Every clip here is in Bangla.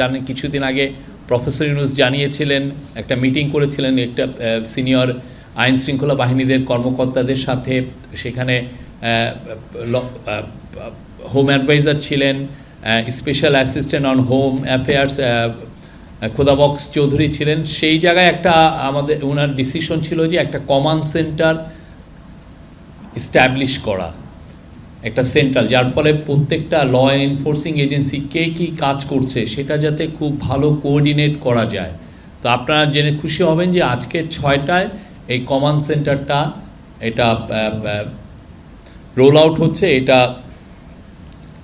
জানেন কিছুদিন আগে প্রফেসর ইউনুস জানিয়েছিলেন, একটা মিটিং করেছিলেন একটা সিনিয়র আইন শৃঙ্খলা বাহিনীদের কর্মকর্তাদের সাথে। সেখানে হোম অ্যাডভাইজার ছিলেন special assistant on home affairs Khodabux Chowdhury ছিলেন। সেই জায়গায় একটা, আমাদের ওনার ডিসিশন ছিল যে একটা কমান সেন্টার স্ট্যাবলিশ করা। একটা সেন্ট্রাল, যার ফলে প্রত্যেকটা ল এনফোর্সিং এজেন্সি কে কী কাজ করছে সেটা যাতে খুব ভালো কোঅর্ডিনেট করা যায়। তো আপনারা জেনে খুশি হবেন যে আজকে ছয়টায় এই কমান্ড সেন্টারটা এটা রোল আউট হচ্ছে, এটা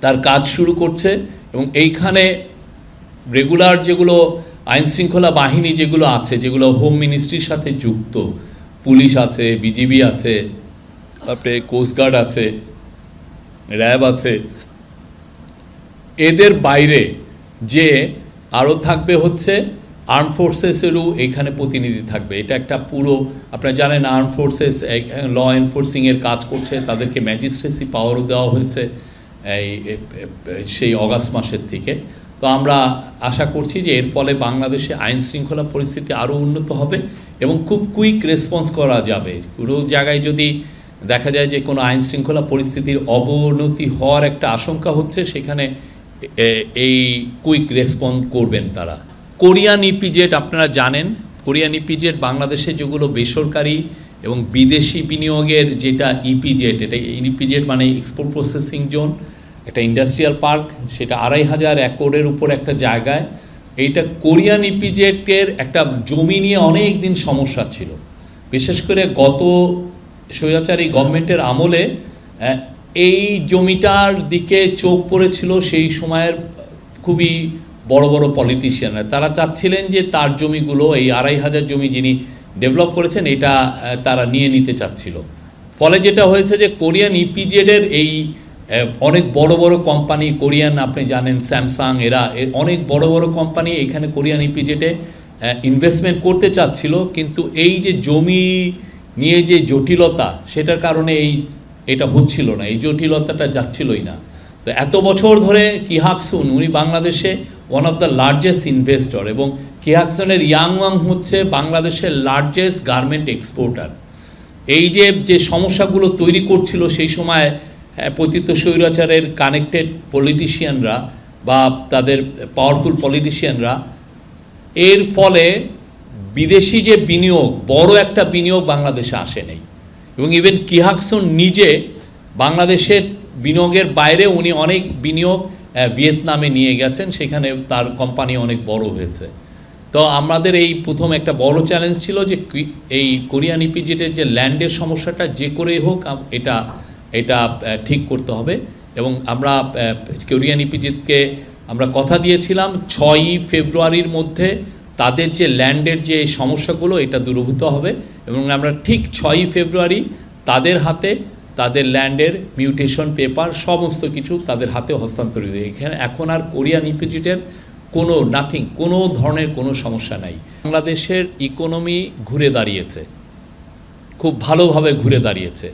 তার কাজ শুরু করছে এবং এইখানে রেগুলার যেগুলো আইন শৃঙ্খলা বাহিনী যেগুলো আছে, যেগুলো হোম মিনিস্ট্রির সাথে যুক্ত, পুলিশ আছে বিজিবি আছে, তারপরে কোস্টগার্ড আছে র্যাব আছে। এদের বাইরে যে আরও থাকবে হচ্ছে আর্ম ফোর্সেসেরও এখানে প্রতিনিধি থাকবে। এটা একটা পুরো, আপনারা জানেন আর্ম ফোর্সেস ল এনফোর্সিংয়ের কাজ করছে, তাদেরকে ম্যাজিস্ট্রেসি পাওয়ারও দেওয়া হয়েছে এই সেই অগাস্ট মাসের থেকে। তো আমরা আশা করছি যে এর ফলে বাংলাদেশে আইন শৃঙ্খলা পরিস্থিতি আরও উন্নত হবে এবং খুব কুইক রেসপন্স করা যাবে। পুরো জায়গায় যদি দেখা যায় যে কোনো আইন শৃঙ্খলা পরিস্থিতির অবনতি হওয়ার একটা আশঙ্কা হচ্ছে, সেখানে এই কুইক রেসপন্ড করবেন তারা। কোরিয়ান ইপিজেট আপনারা জানেন কোরিয়ান ইপিজেট বাংলাদেশে যেগুলো বেসরকারি এবং বিদেশি বিনিয়োগের যেটা ইপিজেট, এটা ইপিজেট মানে এক্সপোর্ট প্রসেসিং জোন একটা ইন্ডাস্ট্রিয়াল পার্ক সেটা আড়াই হাজার একরের উপর একটা জায়গায়। এইটা কোরিয়ান ইপিজেটের একটা জমি নিয়ে অনেক দিন সমস্যা ছিল। বিশেষ করে গত স্বৈরাচারী গভর্নমেন্টের আমলে এই জমিটার দিকে চোখ পড়েছিল সেই সময়ের খুবই বড় বড় পলিটিশিয়ানরা তারা চাচ্ছিলেন যে তার জমিগুলো, এই আড়াই হাজার জমি যিনি ডেভেলপ করেছেন, এটা তারা নিয়ে নিতে চাচ্ছিল। ফলে যেটা হয়েছে যে কোরিয়ান ইপিজেডের এই অনেক বড় বড় কোম্পানি কোরিয়ান আপনি জানেন, স্যামসাং, এরা অনেক বড় বড় কোম্পানি এখানে কোরিয়ান ইপিজেডে ইনভেস্টমেন্ট করতে চাচ্ছিল। কিন্তু এই যে জমি নিয়ে যে জটিলতা, সেটার কারণে এই, এটা হচ্ছিল না, এই জটিলতাটা যাচ্ছিলই না। তো এত বছর ধরে কিহাকসুন উনি বাংলাদেশে one of the largest investor এবং কিহাকসনের ইয়াংওয়াং হচ্ছে বাংলাদেশের লার্জেস্ট গার্মেন্ট এক্সপোর্টার এই যে যে সমস্যাগুলো তৈরি করছিল সেই সময় পতিত স্বৈরাচারের কানেক্টেড পলিটিশিয়ানরা বা তাদের পাওয়ারফুল পলিটিশিয়ানরা এর ফলে বিদেশি যে বিনিয়োগ, বড় একটা বিনিয়োগ বাংলাদেশে আসে নেই। এবং ইভেন কিহাকসন নিজে বাংলাদেশের বিনিয়োগের বাইরে উনি অনেক বিনিয়োগ ভিয়েতনামে নিয়ে গেছেন, সেখানে তার কোম্পানি অনেক বড় হয়েছে। তো আমাদের এই প্রথম একটা বড় চ্যালেঞ্জ ছিল যে এই কোরিয়ান ইপিজেটের যে ল্যান্ডের সমস্যাটা যে করেই হোক এটা এটা ঠিক করতে হবে। এবং আমরা কোরিয়ান ইপিজেটকে আমরা কথা দিয়েছিলাম ছয়ই ফেব্রুয়ারির মধ্যে তাদের যে ল্যান্ডের যে সমস্যাগুলো, এটা দূরভূত হবে এবং আমরা ঠিক ছয়ই ফেব্রুয়ারি তাদের হাতে তাদের ল্যান্ডের মিউটেশন পেপার সমস্ত কিছু তাদের হাতে হস্তান্তরিত এখানে এখন আর কোরিয়ান ইপিজিটের কোনো নাথিং, কোনো ধরনের কোনো সমস্যা নাই। বাংলাদেশের ইকোনমি ঘুরে দাঁড়িয়েছে, খুব ভালোভাবে ঘুরে দাঁড়িয়েছে।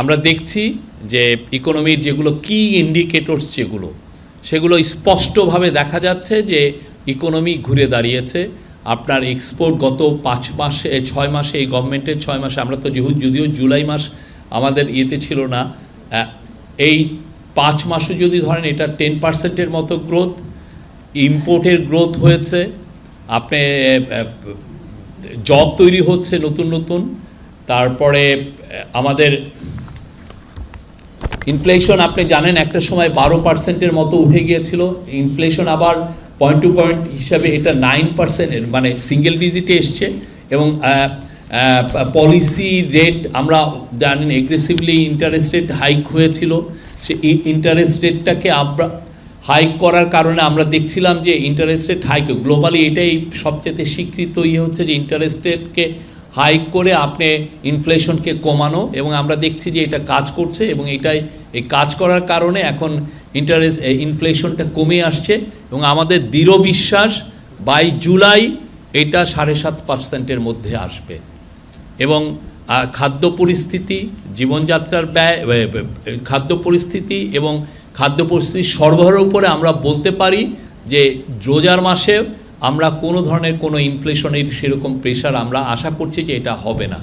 আমরা দেখছি যে ইকোনমির যেগুলো কি ইন্ডিকেটরস যেগুলো, সেগুলো স্পষ্টভাবে দেখা যাচ্ছে যে ইকোনমি ঘুরে দাঁড়িয়েছে। আপনার এক্সপোর্ট গত পাঁচ মাসে ছয় মাসে, এই গভর্নমেন্টের ছয় মাসে, আমরা তো যেহেতু যদিও জুলাই মাস আমাদের ইয়েতে ছিল না এই পাঁচ মাসে যদি ধরেন এটা টেন পার্সেন্টের মতো গ্রোথ ইম্পোর্টের গ্রোথ হয়েছে, আপনি জব তৈরি হচ্ছে নতুন নতুন, তারপরে আমাদের ইনফ্লেশন আপনি জানেন একটা সময় বারো পার্সেন্টের মতো উঠে গিয়েছিল ইনফ্লেশন আবার পয়েন্ট টু পয়েন্ট হিসাবে এটা নাইন পার্সেন্টের মানে সিঙ্গেল ডিজিটে এসছে এবং পলিসি রেট আমরা জানেন এগ্রেসিভলি ইন্টারেস্ট রেট হাইক হয়েছিল। সে ইন্টারেস্ট রেটটাকে আমরা হাইক করার কারণে আমরা দেখছিলাম যে ইন্টারেস্ট রেট হাইক গ্লোবালি এটাই সবচেয়ে স্বীকৃত ইয়ে হচ্ছে যে ইন্টারেস্ট রেটকে হাইক করে আপনি ইনফ্লেশনকে কমানো এবং আমরা দেখছি যে এটা কাজ করছে এবং এটাই, এই কাজ করার কারণে এখন ইন্টারেস্ট ইনফ্লেশনটা কমে আসছে এবং আমাদের দৃঢ় বিশ্বাস বাই জুলাই এটা সাড়ে সাত পার্সেন্টের মধ্যে আসবে। এবং খাদ্য পরিস্থিতি, জীবনযাত্রার ব্যয় খাদ্য পরিস্থিতি এবং খাদ্য পরিস্থিতি সরবরাহের উপরে আমরা বলতে পারি যে রোজার মাসে আমরা কোনো ধরনের কোনো ইনফ্লেশনের সেরকম প্রেশার আমরা আশা করছি যে এটা হবে না।